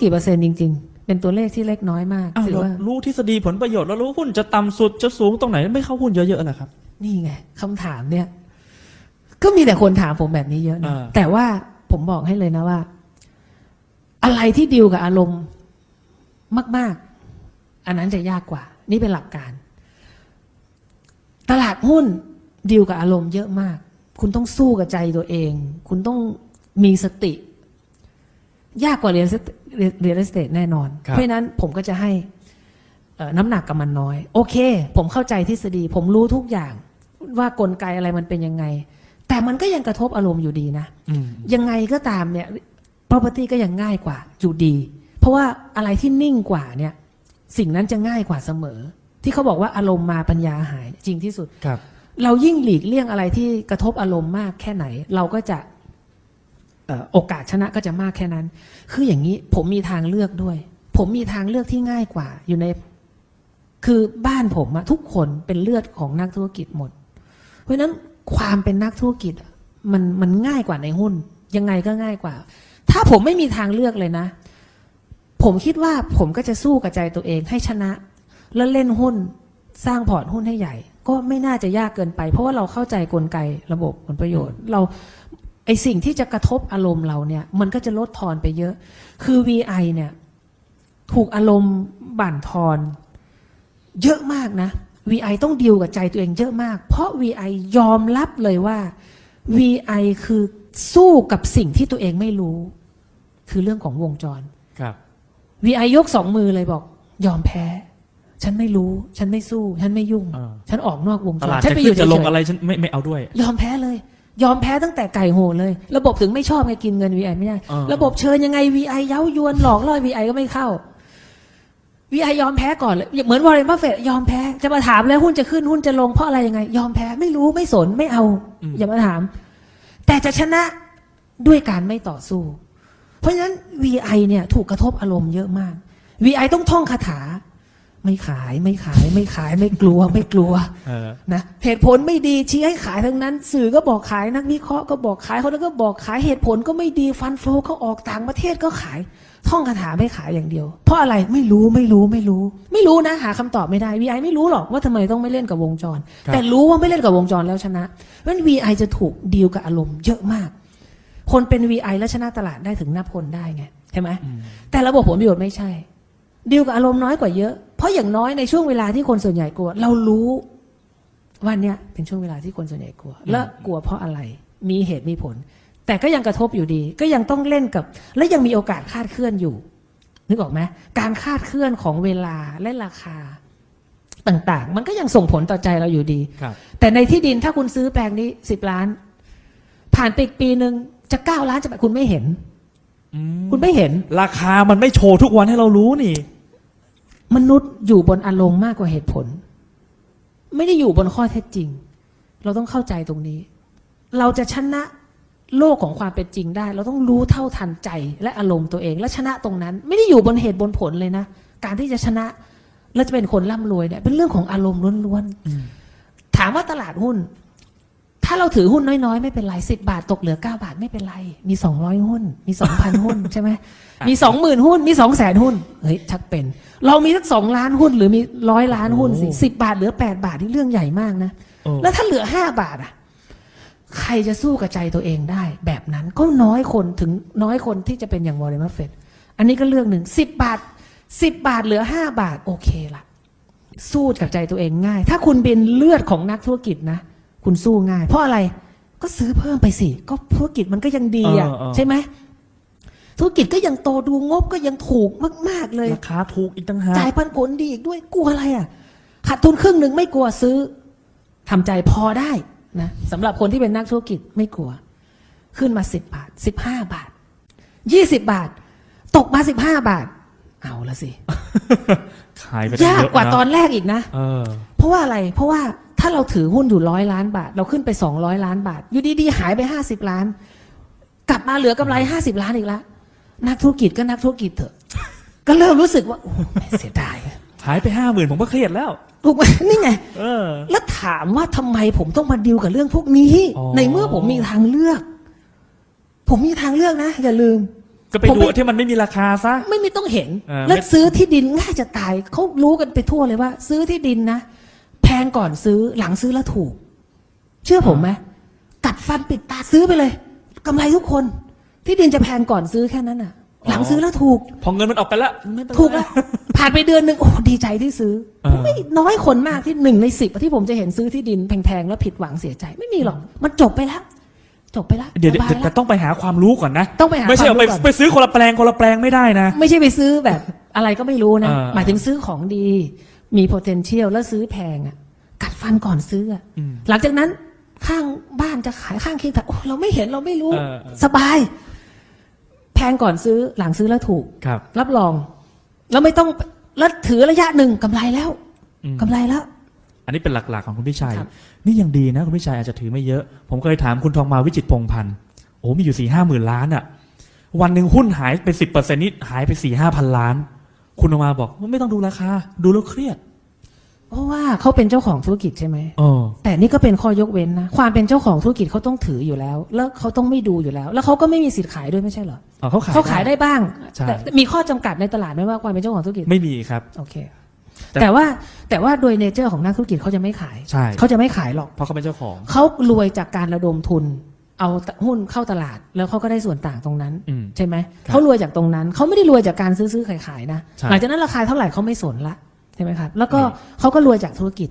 กี่เปอร์เซ็นต์จริง ๆ เป็นตัวเลขที่เล็กน้อยมากอ้าวถือเราว่า รู้ทฤษฎีผลประโยชน์แล้วรู้หุ้นจะต่ำสุดจะสูงตรงไหนไม่เข้าหุ้นเยอะๆแหละครับ นี่ไงคำถามเนี่ย ก็มีแต่คนถามผมแบบนี้เยอะนะอ่า แต่ว่าผมบอกให้เลยนะว่า อะไรที่ดิวกับอารมณ์มาก ๆ อันนั้นจะยากกว่า นี่เป็นหลักการ ตลาดหุ้นดิวกับอารมณ์เยอะมาก คุณต้องสู้กับใจตัวเอง คุณต้องมีสติ ยากกว่าเรียนเรียนสเตทแน่นอน ครับ เพราะฉะนั้นผมก็จะให้เอ่อน้ำหนักกับมันน้อย โอเค ผมเข้าใจทฤษฎี ผมรู้ทุกอย่างว่ากลไกอะไรมันเป็นยังไง แต่มันก็ยังกระทบอารมณ์อยู่ดีนะ อืม ยังไงก็ตามเนี่ย property ก็ยังง่ายกว่าอยู่ดี เพราะว่าอะไรที่นิ่งกว่าเนี่ย สิ่งนั้นจะง่ายกว่าเสมอ ที่เขาบอกว่าอารมณ์มาปัญญาหายจริงที่สุด ครับ เรายิ่งหลีกเลี่ยงอะไรที่กระทบอารมณ์มากแค่ไหน เราก็จะเอ่อ โอกาสชนะก็จะมากแค่นั้น คืออย่างนี้ผมมีทางเลือกด้วย ผมมีทางเลือกที่ง่ายกว่า อยู่ใน คือบ้านผมอะทุกคนเป็นเลือดของนักธุรกิจหมด เพราะฉะนั้นความเป็นนักธุรกิจมันมันง่ายกว่าในหุ้น ยังไงก็ง่ายกว่า ถ้าผมไม่มีทางเลือกเลยนะ ผมคิดว่าผมก็จะสู้กับใจตัวเองให้ชนะ แล้วเล่นหุ้นสร้างพอร์ตหุ้นให้ใหญ่ ก็ไม่น่าจะยากเกินไป เพราะว่าเราเข้าใจกลไกระบบผลประโยชน์ เรา ไอสิ่งที่จะกระทบอารมณ์เราเนี่ย มันก็จะลดทอนไปเยอะ คือ VI เนี่ย ถูกอารมณ์บั่นทอน เยอะมากนะ VI ต้องดิวกับใจตัวเองเยอะมาก เพราะ VI ยอมรับเลยว่า VI คือสู้กับสิ่งที่ตัวเองไม่รู้ คือเรื่องของวงจร ครับ VI ยกสองมือเลยบอก ยอมแพ้ ฉันไม่รู้ ฉันไม่สู้ ฉันไม่ยุ่ง อ่า ฉันออกนอกวงตจรลาดฉันจะไปอขึ้ยู่นจะลงเฉยๆ อะไรฉันไม่ไม่เอาด้วย ยอมแพ้เลย ยอมแพ้ตั้งแต่ไก่โหเลย ระบบถึงไม่ชอบไงกินเงิน VI ไม่ได้ อ่า ระบบเชิญยังไง VI เย้ายวนหลอกล่อ VI ก็ไม่เข้า VI ยอมแพ้ก่อนเลยเหมือนวอร์เรนบัฟเฟตยอมแพ้จะมาถามแล้วหุ้นจะขึ้นหุ้นจะลงเพราะอะไรยังไง ยอมแพ้ไม่รู้ไม่สนไม่เอา อย่ามาถาม แต่จะชนะด้วยการไม่ต่อสู้ เพราะฉะนั้น VI เนี่ยถูกกระทบอารมณ์เยอะมาก VI ต้องท่องคาถา ไม่ขายไม่ขายไม่ขายไม่กลัวไม่กลัวเออ นะเหตุผลไม่ดีชี้ให้ขายทั้งนั้น สื่อก็บอกขายนักวิเคราะห์ก็บอกขายคนนั้นก็บอกขายเหตุผลก็ไม่ดีฟันโฟเขาออกต่างประเทศก็ขาย ท่องคาถาไม่ขายอย่างเดียว เพราะอะไรไม่รู้ไม่รู้ไม่รู้ ไม่รู้นะหาคำตอบไม่ได้ VI ไม่รู้หรอกว่าทำไมต้องไม่เล่นกับวงจร ครับ แต่รู้ว่าไม่เล่นกับวงจรแล้วชนะเพราะฉะนั้น VI จะถูกดีลกับอารมณ์เยอะมาก คนเป็น VI แล้วชนะตลาดได้ถึงนับคนได้ไงใช่ไหมอืมแต่ระบบผลประโยชน์ไม่ใช่ ดีลกับอารมณ์น้อยกว่าเยอะเพ ราะอย่างน้อยในช่วงเวลาที่คนส่วนใหญ่กลัว เรารู้ว่าเนี้ยเป็นช่วงเวลาที่คนส่วนใหญ่กลัว และกลัวเพราะอะไร มีเหตุมีผล แต่ก็ยังกระทบอยู่ดี ก็ยังต้องเล่นกับ และยังมีโอกาสคาดเคลื่อนอยู่ นึกออกไหมการคาดเคลื่อนของเวลาและราคาต่าง ๆ มันก็ยังส่งผลต่อใจเราอยู่ดีครับแต่ในที่ดินถ้าคุณซื้อแปลงนี้สิบล้าน ผ่านไปอีกปีหนึ่งจะเก้าล้านจะไปคุณไม่เห็นอืมคุณไม่เห็น ราคามันไม่โชว์ทุกวันให้เรารู้นี่ มนุษย์อยู่บนอารมณ์มากกว่าเหตุผล ไม่ได้อยู่บนข้อเท็จจริง เราต้องเข้าใจตรงนี้ เราจะชนะโลกของความเป็นจริงได้ เราต้องรู้เท่าทันใจและอารมณ์ตัวเอง และชนะตรงนั้น ไม่ได้อยู่บนเหตุบนผลเลยนะ การที่จะชนะและจะเป็นคนร่ำรวยเนี่ยเป็นเรื่องของอารมณ์ล้วนอืมๆถามว่าตลาดหุ้น ถ้าเราถือหุ้นน้อยๆ ไม่เป็นไรสิบาทตกเหลือเก้าบาทไม่เป็นไร มีสองร้อยหุ้น มีสองพันหุ้นใช่ไหมมีสองหมื่นหุ้น มีสองแสนหุ้นเฮ้ยชักเป็น เรามีสักสองล้านหุ้น หรือมีร้อยล้านหุ้นสิโอ้สิบาทเหลือแปดบาทนี่เรื่องใหญ่มากนะโอ้แล้วถ้าเหลือห้าบาทอะ ใครจะสู้กับใจตัวเองได้ แบบนั้นก็น้อยคนถึงน้อยคนที่จะเป็นอย่างวอร์เรนบัฟเฟตอันนี้ก็เรื่องหนึ่งสิบบาทสิบบาทเหลือห้าบาทโอเคละสู้กับใจตัวเองง่าย ถ้าคุณเป็นเลือดของนักธุรกิจนะ คุณสู้ง่าย เพราะอะไรก็ซื้อเพิ่มไปสิ ก็ธุรกิจมันก็ยังดีอะเออเออ ใช่ไหมธุรกิจก็ยังโตดูงบก็ยังถูกมาก ๆ เลย ราคาถูกอีกตั้งหากจ่ายปันผลดีอีกด้วยกลัวอะไรอะขาดทุนครึ่งหนึ่งไม่กลัวซื้อทำใจพอได้นะสำหรับคนที่เป็นนักธุรกิจไม่กลัว ขึ้นมาสิบบาทสิบห้าบาทยี่สิบบาท ตกมาสิบห้าบาท เอาละสิ ขายไปตั้งยากเะกว่าะตอนแรกอีกนะ เออ เพราะว่าอะไร เพราะว่า ถ้าเราถือหุ้นอยู่ร้อยล้านบาท เราขึ้นไปสองร้อยล้านบาท อยู่ดีๆหายไปห้าสิบล้าน กลับมาเหลือกำไรห้าสิบล้านอีกแล้วนักธุรกิจก็นักธุรกิจเถอะ ก็เริ่มรู้สึกว่าโอ้เสียดายหายไปห้าหมื่นผมก็เครียดแล้ว ถูกไหมนี่ไงเออ แล้วถามว่าทำไมผมต้องมาดิวกับเรื่องพวกนี้ อ๋อ ในเมื่อผมมีทางเลือก ผมมีทางเลือกนะอย่าลืม ก็ไปผมดูไม่ ที่มันไม่มีราคาซะ ไม่ไม่ต้องเห็น เออแล้วไม่ ซื้อที่ดินง่ายจะตายเขารู้กันไปทั่วเลยว่า ซื้อที่ดินนะ แพงก่อนซื้อหลังซื้อแล้วถูก เชื่อผมไหมกัดฟันปิดตาซื้อไปเลยกำไรทุกคน ที่ดินจะแพงก่อนซื้อแค่นั้นอะ หลังซื้อแล้วถูก พอเงินมันออกไปแล้วไม่เป็นไรถูกแล้วผ่านไปเดือนหนึ่งโอ้ดีใจที่ซื้อเออไม่น้อยคนมากที่หนึ่งในสิบที่ผมจะเห็นซื้อที่ดินแพงๆแล้วผิดหวังเสียใจไม่มีหรอกมันจบไปแล้วจบไปแล้วเดี๋ยวสเดี๋ยวบายเดี๋ยวแล้วต้องไปหาความรู้ก่อนนะ ต้องไปหาไม่ใช่ความเอาไปรู้ก่อนไปซื้อคนละแปลงคนละแปลงไม่ได้นะ ไม่ใช่ไปซื้อแบบอะไรก็ไม่รู้นะเออหมายถึงซื้อของดี มี potential แล้วซื้อแพงอะ กัดฟันก่อนซื้ออะอืม หลังจากนั้นข้างบ้านจะขายข้างเคียงแต่โอ้เราไม่เห็นเราไม่รู้ เออเออ สบาย แพงก่อนซื้อหลังซื้อแล้วถูก ครับ รับรอง แล้วไม่ต้องแล้วถือระยะหนึ่งกำไรแล้วอืม กำไรแล้ว อันนี้เป็นหลักๆของคุณพี่ชัย ครับ นี่ยังดีนะคุณพี่ชัยอาจจะถือไม่เยอะ ผมเคยถามคุณทองมาวิจิตรพงษ์พันธ์โอ้มีอยู่สี่ห้าหมื่นล้านอะวันหนึ่งหุ้นหายไปสิบเปอร์เซ็นต์นี่หายไปสี่ห้าพันล้าน คุณทองมาบอกว่าไม่ต้องดูราคา ดูแล้วเครียดเพราะว่าเขาเป็นเจ้าของธุรกิจใช่ไหม เออ แต่นี่ก็เป็นข้อยกเว้นนะ ความเป็นเจ้าของธุรกิจเขาต้องถืออยู่แล้ว แล้วเขาต้องไม่ดูอยู่แล้ว แล้วเขาก็ไม่มีสิทธิ์ขายด้วยไม่ใช่เหรออ๋อเขาขาย เขาขายได้บ้าง ใช่ แต่มีข้อจำกัดในตลาดไหมว่าความเป็นเจ้าของธุรกิจ ไม่มีครับ โอเค แต่ แต่ว่าแต่ว่าโดยเนเจอร์ของนักธุรกิจเขาจะไม่ขาย ใช่เขาจะไม่ขายหรอก เพราะเขาเป็นเจ้าของ เขารวยจากการระดมทุน เอาหุ้นเข้าตลาดแล้วเขาก็ได้ส่วนต่างตรงนั้น อืม ใช่ไหมครับเขารวยจากตรงนั้นเขาไม่ได้รวยจากการซื้อซื้อขายขายนะใช่หลังจากนั้นราคาเท่าไหร่เขาไม่สนละใช่ไหมครับแล้วก็อืม เขาก็รวยจากธุรกิจ